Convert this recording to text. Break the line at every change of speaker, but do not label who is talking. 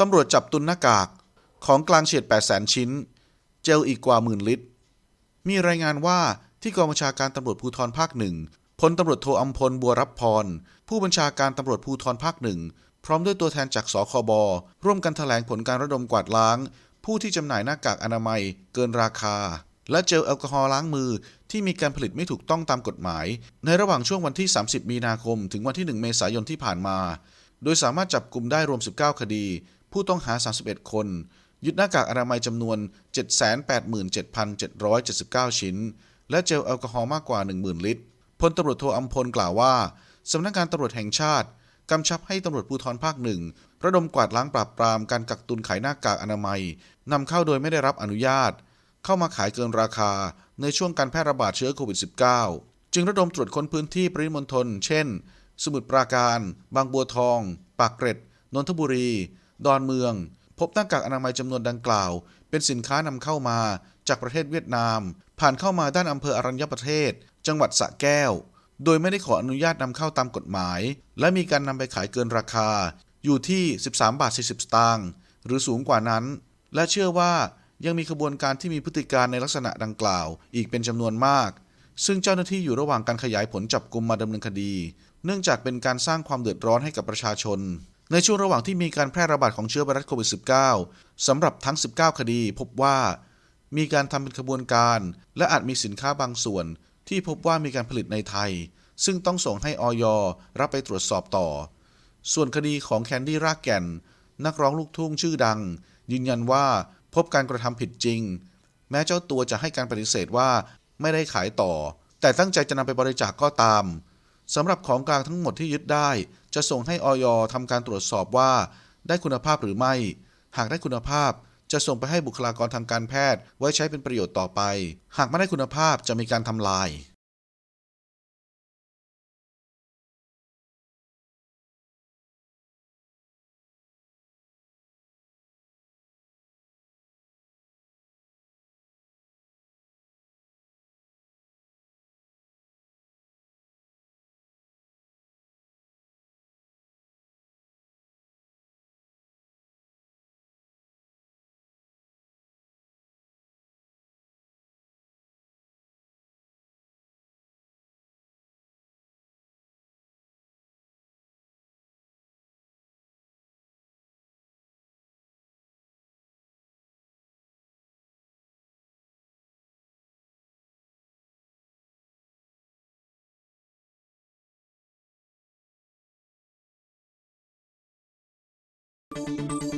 ตำรวจจับตุนหน้ากาก ของกลางเฉียด8 0 0 0 0 0ชิ้น เจลอีกกว่าหมื่นลิตร มีรายงานว่าที่กองบัญชาการตำรวจภูธรภาคหนึ่งพลตำรวจโทอัมพลบัวรับพร ผู้บัญชาการตำรวจภูธรภาคหนึ่งพร้อมด้วยตัวแทนจากสคบร่วมกันแถลงผลการระดมกวาดล้าง ผู้ที่จำหน่ายหน้ากากอนามัย เกินราคา และเจลแอลกอฮอล์ล้างมือที่มีการผลิตไม่ถูกต้องตามกฎหมาย ในระหว่างช่วงวันที่ 30 มีนาคม ถึงวันที่ 1 เมษายนที่ผ่านมา โดยสามารถจับกลุ่มได้รวม 19 คดี ผู้ต้องหา 31 คน ยึดหน้ากากอนามัยจำนวน 787,779 ชิ้น และเจลแอลกอฮอล์มากกว่า 10,000 ลิตร พลตำรวจโทอัมพลกล่าวว่า สำนักงานตำรวจแห่งชาติกำชับให้ตำรวจภูธรภาคหนึ่งระดมกวาดล้างปราบปรามการกักตุนขายหน้ากากอนามัยนำเข้าโดยไม่ได้รับอนุญาต เข้ามาขายเกินราคาในช่วงการแพร่ระบาดเชื้อโควิด -19 จึงระดมตรวจค้นพื้นที่ปริมณฑลเช่น สมุทรปราการ บางบัวทอง ปากเกร็ด นนทบุรี ดอนเมือง พบหน้ากากอนามัยจำนวนดังกล่าว เป็นสินค้านำเข้ามาจากประเทศเวียดนาม ผ่านเข้ามาด้านอำเภออรัญญประเทศ จังหวัดสระแก้ว โดยไม่ได้ขออนุญาตนำเข้าตามกฎหมาย และมีการนำไปขายเกินราคา อยู่ที่ 13 บาท 40 สตางค์หรือสูงกว่านั้น และเชื่อว่ายังมีขบวนการที่มีพฤติการในลักษณะดังกล่าว อีกเป็นจำนวนมาก ซึ่งเจ้าหน้าที่อยู่ระหว่างการขยายผลจับกลุ่มมาดำเนินคดี เนื่องจากเป็นการสร้างความเดือดร้อนให้กับประชาชน ในช่วงระหว่างที่มีการแพร่ระบาดของเชื้อไวรัสโควิด -19 สำหรับทั้ง 19 คดีพบว่ามีการทำเป็นขบวนการ และอาจมีสินค้าบางส่วน ที่พบว่ามีการผลิตในไทย ซึ่งต้องส่งให้ออยรับไปตรวจสอบต่อ ส่วนคดีของแคนดี้รากแก่น นักร้องลูกทุ่งชื่อดัง ยืนยันว่าพบการกระทำผิดจริง แม้เจ้าตัวจะให้การปฏิเสธว่าไม่ได้ขายต่อ แต่ตั้งใจจะนำไปบริจาคกก็ตามสำหรับของกลางทั้งหมดที่ยึดได้ จะส่งให้ออยทำการตรวจสอบว่า ได้คุณภาพหรือไม่ หากได้คุณภาพจะส่งไปให้บุคลากรทางการแพทย์ไว้ใช้เป็นประโยชน์ต่อไป หากไม่ได้คุณภาพจะมีการทำลาย
Thank you